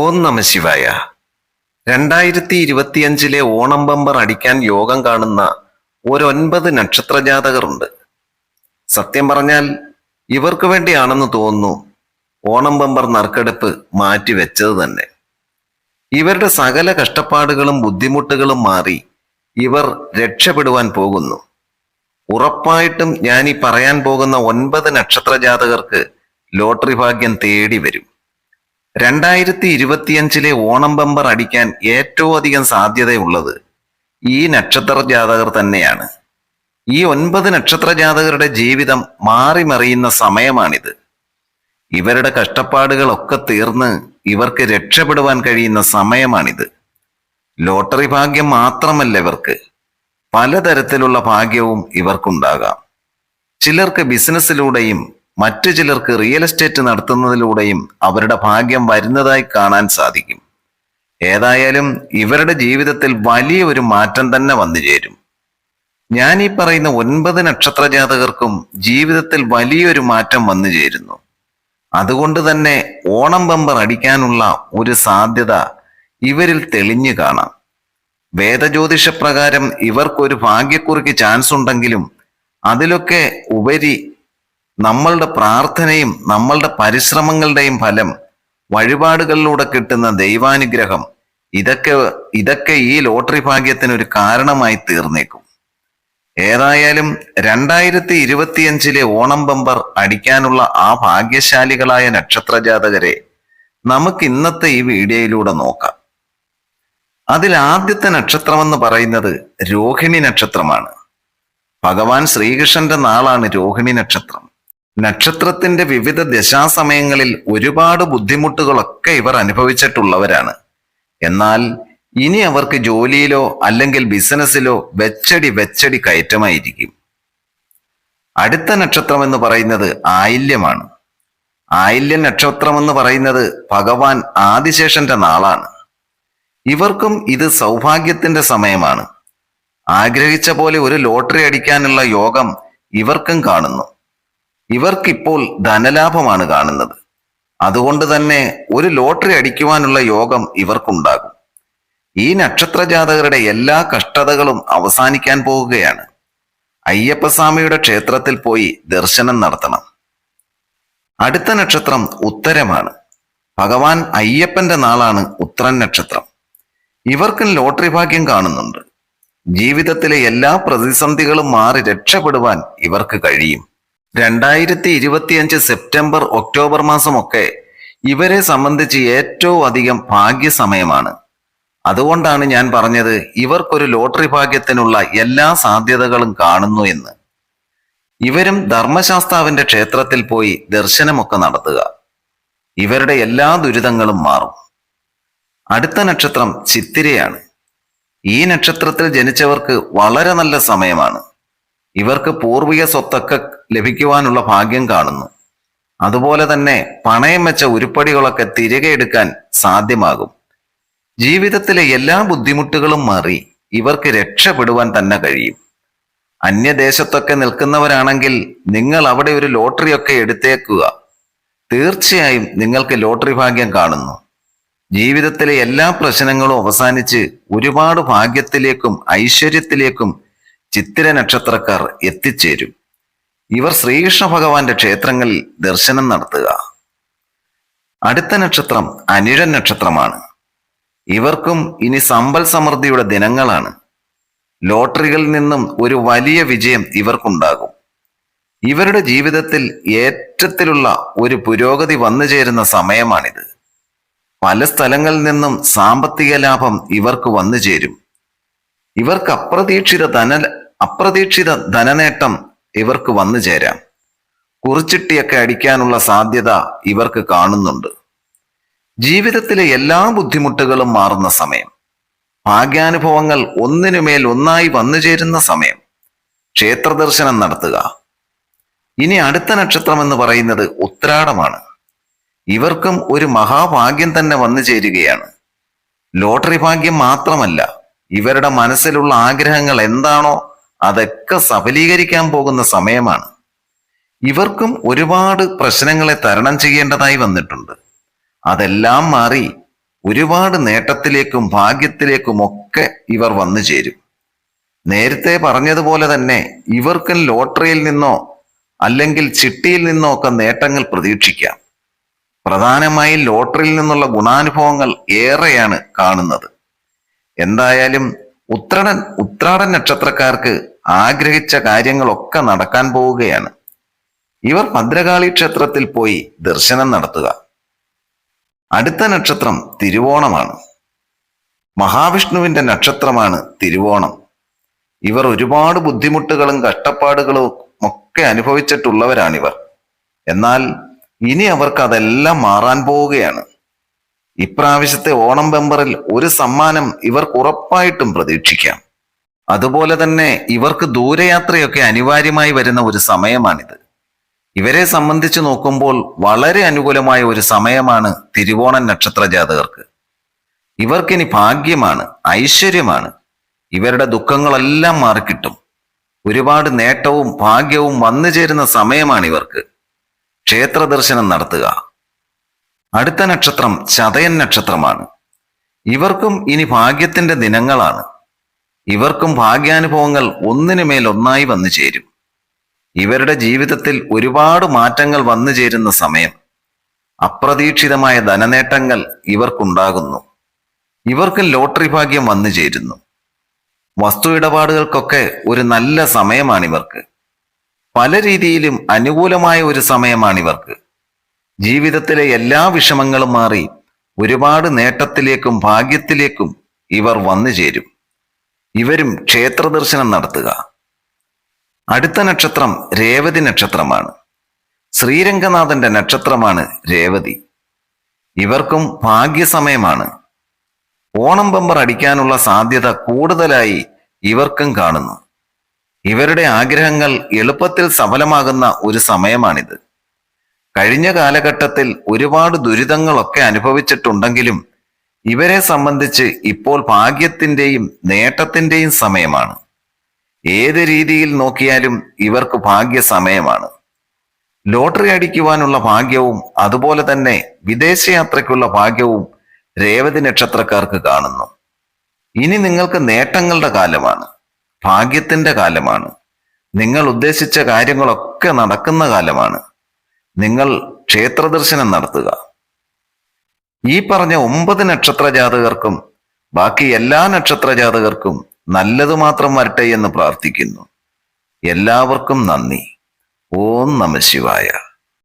ഓം നമ ശിവായ. രണ്ടായിരത്തി ഇരുപത്തിയഞ്ചിലെ ഓണം ബമ്പർ അടിക്കാൻ യോഗം കാണുന്ന ഒരൊൻപത് നക്ഷത്ര ജാതകറുണ്ട്. സത്യം പറഞ്ഞാൽ ഇവർക്ക് വേണ്ടിയാണെന്ന് തോന്നുന്നു ഓണം ബമ്പർ നറുക്കെടുപ്പ് മാറ്റിവെച്ചത് തന്നെ. ഇവരുടെ സകല കഷ്ടപ്പാടുകളും ബുദ്ധിമുട്ടുകളും മാറി ഇവർ രക്ഷപ്പെടുവാൻ പോകുന്നു. ഉറപ്പായിട്ടും ഞാൻ ഈ പറയാൻ പോകുന്ന ഒൻപത് നക്ഷത്ര ജാതകർക്ക് ലോട്ടറി ഭാഗ്യം തേടി വരും. രണ്ടായിരത്തി ഇരുപത്തിയഞ്ചിലെ ഓണം ബമ്പർ അടിക്കാൻ ഏറ്റവും അധികം സാധ്യതയുള്ളത് ഈ നക്ഷത്ര ജാതകർ തന്നെയാണ്. ഈ ഒൻപത് നക്ഷത്ര ജാതകരുടെ ജീവിതം മാറിമറിയുന്ന സമയമാണിത്. ഇവരുടെ കഷ്ടപ്പാടുകളൊക്കെ തീർന്ന് ഇവർക്ക് രക്ഷപ്പെടുവാൻ കഴിയുന്ന സമയമാണിത്. ലോട്ടറി ഭാഗ്യം മാത്രമല്ല ഇവർക്ക്. പലതരത്തിലുള്ള ഭാഗ്യവും ഇവർക്കുണ്ടാകാം. ചിലർക്ക് ബിസിനസ്സിലൂടെയും മറ്റു ചിലർക്ക് റിയൽ എസ്റ്റേറ്റ് നടത്തുന്നതിലൂടെയും അവരുടെ ഭാഗ്യം വരുന്നതായി കാണാൻ സാധിക്കും. ഏതായാലും ഇവരുടെ ജീവിതത്തിൽ വലിയ ഒരു മാറ്റം തന്നെ വന്നു ചേരും. ഞാൻ ഈ പറയുന്ന ഒൻപത് നക്ഷത്ര ജാതകർക്കും ജീവിതത്തിൽ വലിയൊരു മാറ്റം വന്നു ചേരുന്നു. അതുകൊണ്ട് തന്നെ ഓണം ബമ്പർ അടിക്കാനുള്ള ഒരു സാധ്യത ഇവരിൽ തെളിഞ്ഞു കാണാം. വേദജ്യോതിഷ പ്രകാരം ഇവർക്കൊരു ഭാഗ്യക്കുറിക്ക് ചാൻസ് ഉണ്ടെങ്കിലും അതിലൊക്കെ ഉപരി നമ്മളുടെ പ്രാർത്ഥനയും നമ്മളുടെ പരിശ്രമങ്ങളുടെയും ഫലം വഴിപാടുകളിലൂടെ കിട്ടുന്ന ദൈവാനുഗ്രഹം ഇതൊക്കെ ഇതൊക്കെ ഈ ലോട്ടറി ഭാഗ്യത്തിന് ഒരു കാരണമായി തീർന്നേക്കും. ഏതായാലും രണ്ടായിരത്തി ഇരുപത്തിയഞ്ചിലെ ഓണം ബമ്പർ അടിക്കാനുള്ള ആ ഭാഗ്യശാലികളായ നക്ഷത്ര ജാതകരെ നമുക്ക് ഇന്നത്തെ ഈ വീഡിയോയിലൂടെ നോക്കാം. അതിൽ ആദ്യത്തെ നക്ഷത്രമെന്ന് പറയുന്നത് രോഹിണി നക്ഷത്രമാണ്. ഭഗവാൻ ശ്രീകൃഷ്ണന്റെ നാളാണ് രോഹിണി നക്ഷത്രം. നക്ഷത്രത്തിന്റെ വിവിധ ദശാസമയങ്ങളിൽ ഒരുപാട് ബുദ്ധിമുട്ടുകളൊക്കെ ഇവർ അനുഭവിച്ചിട്ടുള്ളവരാണ്. എന്നാൽ ഇനി അവർക്ക് ജോലിയിലോ അല്ലെങ്കിൽ ബിസിനസ്സിലോ വെച്ചടി വെച്ചടി കയറ്റമായിരിക്കും. അടുത്ത നക്ഷത്രം എന്ന് പറയുന്നത് ആയില്യമാണ്. ആയില്യ നക്ഷത്രം എന്ന് പറയുന്നത് ഭഗവാൻ ആദിശേഷന്റെ നാളാണ്. ഇവർക്കും ഇത് സൗഭാഗ്യത്തിന്റെ സമയമാണ്. ആഗ്രഹിച്ച പോലെ ഒരു ലോട്ടറി അടിക്കാനുള്ള യോഗം ഇവർക്കും കാണുന്നു. ഇവർക്കിപ്പോൾ ധനലാഭമാണ് കാണുന്നത്. അതുകൊണ്ട് തന്നെ ഒരു ലോട്ടറി അടിക്കുവാനുള്ള യോഗം ഇവർക്കുണ്ടാകും. ഈ നക്ഷത്ര ജാതകരുടെ എല്ലാ കഷ്ടതകളും അവസാനിക്കാൻ പോവുകയാണ് അയ്യപ്പസ്വാമിയുടെ ക്ഷേത്രത്തിൽ പോയി ദർശനം നടത്തണം. അടുത്ത നക്ഷത്രം ഉത്തരമാണ്. ഭഗവാൻ അയ്യപ്പന്റെ നാളാണ് ഉത്രൻ നക്ഷത്രം. ഇവർക്കും ലോട്ടറി ഭാഗ്യം കാണുന്നുണ്ട്. ജീവിതത്തിലെ എല്ലാ പ്രതിസന്ധികളും മാറി രക്ഷപ്പെടുവാൻ ഇവർക്ക് കഴിയും. രണ്ടായിരത്തി ഇരുപത്തിയഞ്ച് സെപ്റ്റംബർ ഒക്ടോബർ മാസമൊക്കെ ഇവരെ സംബന്ധിച്ച് ഏറ്റവും അധികം ഭാഗ്യസമയമാണ്. അതുകൊണ്ടാണ് ഞാൻ പറഞ്ഞത് ഇവർക്കൊരു ലോട്ടറി ഭാഗ്യത്തിനുള്ള എല്ലാ സാധ്യതകളും കാണുന്നു എന്ന്. ഇവരും ധർമ്മശാസ്താവിന്റെ ക്ഷേത്രത്തിൽ പോയി ദർശനമൊക്കെ നടത്തുക. ഇവരുടെ എല്ലാ ദുരിതങ്ങളും മാറും. അടുത്ത നക്ഷത്രം ചിത്തിരയാണ്. ഈ നക്ഷത്രത്തിൽ ജനിച്ചവർക്ക് വളരെ നല്ല സമയമാണ്. ഇവർക്ക് പൂർവിക സ്വത്തൊക്കെ ലഭിക്കുവാനുള്ള ഭാഗ്യം കാണുന്നു. അതുപോലെ തന്നെ പണയം വെച്ച ഉരുപ്പടികളൊക്കെ തിരികെ എടുക്കാൻ സാധ്യമാകും. ജീവിതത്തിലെ എല്ലാ ബുദ്ധിമുട്ടുകളും മാറി ഇവർക്ക് രക്ഷപ്പെടുവാൻ തന്നെ കഴിയും. അന്യദേശത്തൊക്കെ നിൽക്കുന്നവരാണെങ്കിൽ നിങ്ങൾ അവിടെ ഒരു ലോട്ടറി ഒക്കെ എടുത്തേക്കുക. തീർച്ചയായും നിങ്ങൾക്ക് ലോട്ടറി ഭാഗ്യം കാണുന്നു. ജീവിതത്തിലെ എല്ലാ പ്രശ്നങ്ങളും അവസാനിച്ച് ഒരുപാട് ഭാഗ്യത്തിലേക്കും ഐശ്വര്യത്തിലേക്കും ചിത്തിര നക്ഷത്രക്കാർ എത്തിച്ചേരും. ഇവർ ശ്രീകൃഷ്ണ ഭഗവാന്റെ ക്ഷേത്രങ്ങളിൽ ദർശനം നടത്തുക. അടുത്ത നക്ഷത്രം അനിഴൻ നക്ഷത്രമാണ്. ഇവർക്കും ഇനി സമ്പൽ സമൃദ്ധിയുടെ ദിനങ്ങളാണ്. ലോട്ടറികളിൽ നിന്നും ഒരു വലിയ വിജയം ഇവർക്കുണ്ടാകും. ഇവരുടെ ജീവിതത്തിൽ ഏറ്റത്തിലുള്ള ഒരു പുരോഗതി വന്നു ചേരുന്ന സമയമാണിത്. പല സ്ഥലങ്ങളിൽ നിന്നും സാമ്പത്തിക ലാഭം ഇവർക്ക് വന്നു ചേരും. ഇവർക്ക് അപ്രതീക്ഷിത ധന അപ്രതീക്ഷിത ധനനേട്ടം ഇവർക്ക് വന്നു ചേരാം. കുറിച്ചിട്ടിയൊക്കെ അടിക്കാനുള്ള സാധ്യത ഇവർക്ക് കാണുന്നുണ്ട്. ജീവിതത്തിലെ എല്ലാ ബുദ്ധിമുട്ടുകളും മാറുന്ന സമയം. ഭാഗ്യാനുഭവങ്ങൾ ഒന്നിനുമേൽ ഒന്നായി വന്നു ചേരുന്ന സമയം. ക്ഷേത്ര ദർശനം നടത്തുക. ഇനി അടുത്ത നക്ഷത്രം എന്ന് പറയുന്നത് ഉത്രാടമാണ്. ഇവർക്കും ഒരു മഹാഭാഗ്യം തന്നെ വന്നു ചേരുകയാണ്. ലോട്ടറി ഭാഗ്യം മാത്രമല്ല ഇവരുടെ മനസ്സിലുള്ള ആഗ്രഹങ്ങൾ എന്താണോ അതൊക്കെ സഫലീകരിക്കാൻ പോകുന്ന സമയമാണ്. ഇവർക്കും ഒരുപാട് പ്രശ്നങ്ങളെ തരണം ചെയ്യേണ്ടതായി വന്നിട്ടുണ്ട്. അതെല്ലാം മാറി ഒരുപാട് നേട്ടത്തിലേക്കും ഭാഗ്യത്തിലേക്കും ഒക്കെ ഇവർ വന്നു ചേരും. നേരത്തെ പറഞ്ഞതുപോലെ തന്നെ ഇവർക്കും ലോട്ടറിയിൽ നിന്നോ അല്ലെങ്കിൽ ചിട്ടിയിൽ നിന്നോ ഒക്കെ നേട്ടങ്ങൾ പ്രതീക്ഷിക്കാം. പ്രധാനമായും ലോട്ടറിയിൽ നിന്നുള്ള ഗുണാനുഭവങ്ങൾ ഏറെയാണ് കാണുന്നത്. എന്തായാലും ഉത്രാടൻ ഉത്രാടൻ നക്ഷത്രക്കാർക്ക് ആഗ്രഹിച്ച കാര്യങ്ങളൊക്കെ നടക്കാൻ പോവുകയാണ്. ഇവർ ഭദ്രകാളി ക്ഷേത്രത്തിൽ പോയി ദർശനം നടത്തുക. അടുത്ത നക്ഷത്രം തിരുവോണമാണ്. മഹാവിഷ്ണുവിന്റെ നക്ഷത്രമാണ് തിരുവോണം. ഇവർ ഒരുപാട് ബുദ്ധിമുട്ടുകളും കഷ്ടപ്പാടുകളും ഒക്കെ അനുഭവിച്ചിട്ടുള്ളവരാണിവർ. എന്നാൽ ഇനി അവർക്ക് അതെല്ലാം മാറാൻ പോവുകയാണ്. ഇപ്രാവശ്യത്തെ ഓണം ബെമ്പറിൽ ഒരു സമ്മാനം ഇവർക്ക് ഉറപ്പായിട്ടും പ്രതീക്ഷിക്കാം. അതുപോലെ തന്നെ ഇവർക്ക് ദൂരയാത്രയൊക്കെ അനിവാര്യമായി വരുന്ന ഒരു സമയമാണിത്. ഇവരെ സംബന്ധിച്ച് നോക്കുമ്പോൾ വളരെ അനുകൂലമായ ഒരു സമയമാണ് തിരുവോണൻ നക്ഷത്ര ജാതകർക്ക്. ഇവർക്കിനി ഭാഗ്യമാണ് ഐശ്വര്യമാണ്. ഇവരുടെ ദുഃഖങ്ങളെല്ലാം മാറിക്കിട്ടും. ഒരുപാട് നേട്ടവും ഭാഗ്യവും വന്നു ചേരുന്ന സമയമാണ് ഇവർക്ക്. ക്ഷേത്ര ദർശനം നടത്തുക. അടുത്ത നക്ഷത്രം ചതയൻ നക്ഷത്രമാണ്. ഇവർക്കും ഇനി ഭാഗ്യത്തിന്റെ ദിനങ്ങളാണ്. ഇവർക്കും ഭാഗ്യാനുഭവങ്ങൾ ഒന്നിനു മേൽ ഒന്നായി വന്നു ചേരും. ഇവരുടെ ജീവിതത്തിൽ ഒരുപാട് മാറ്റങ്ങൾ വന്നു ചേരുന്ന സമയം. അപ്രതീക്ഷിതമായ ധനനേട്ടങ്ങൾ ഇവർക്കുണ്ടാകുന്നു. ഇവർക്ക് ലോട്ടറി ഭാഗ്യം വന്നു ചേരുന്നു. വസ്തു ഇടപാടുകൾക്കൊക്കെ ഒരു നല്ല സമയമാണിവർക്ക്. പല രീതിയിലും അനുകൂലമായ ഒരു സമയമാണിവർക്ക്. ജീവിതത്തിലെ എല്ലാ വിഷമങ്ങളും മാറി ഒരുപാട് നേട്ടത്തിലേക്കും ഭാഗ്യത്തിലേക്കും ഇവർ വന്നു ചേരും. ഇവരും ക്ഷേത്ര ദർശനം നടത്തുക. അടുത്ത നക്ഷത്രം രേവതി നക്ഷത്രമാണ്. ശ്രീരംഗനാഥന്റെ നക്ഷത്രമാണ് രേവതി. ഇവർക്കും ഭാഗ്യസമയമാണ്. ഓണം ബമ്പർ അടിക്കാനുള്ള സാധ്യത കൂടുതലായി ഇവർക്കും കാണുന്നു. ഇവരുടെ ആഗ്രഹങ്ങൾ എളുപ്പത്തിൽ സഫലമാകുന്ന ഒരു സമയമാണിത്. കഴിഞ്ഞ കാലഘട്ടത്തിൽ ഒരുപാട് ദുരിതങ്ങളൊക്കെ അനുഭവിച്ചിട്ടുണ്ടെങ്കിലും ഇവരെ സംബന്ധിച്ച് ഇപ്പോൾ ഭാഗ്യത്തിന്റെയും നേട്ടത്തിന്റെയും സമയമാണ്. ഏത് രീതിയിൽ നോക്കിയാലും ഇവർക്ക് ഭാഗ്യ സമയമാണ് ലോട്ടറി അടിക്കുവാനുള്ള ഭാഗ്യവും അതുപോലെ തന്നെ വിദേശയാത്രയ്ക്കുള്ള ഭാഗ്യവും രേവതി നക്ഷത്രക്കാർക്ക് കാണുന്നു. ഇനി നിങ്ങൾക്ക് നേട്ടങ്ങളുടെ കാലമാണ്. ഭാഗ്യത്തിന്റെ കാലമാണ്. നിങ്ങൾ ഉദ്ദേശിച്ച കാര്യങ്ങളൊക്കെ നടക്കുന്ന കാലമാണ്. നിങ്ങൾ ക്ഷേത്രദർശനം നടത്തുക. ഈ പറഞ്ഞ ഒമ്പത് നക്ഷത്ര ജാതകർക്കും ബാക്കി എല്ലാ നക്ഷത്ര ജാതകർക്കും നല്ലത് മാത്രം വരട്ടെ എന്ന് പ്രാർത്ഥിക്കുന്നു. എല്ലാവർക്കും നന്ദി. ഓം നമ ശിവായ.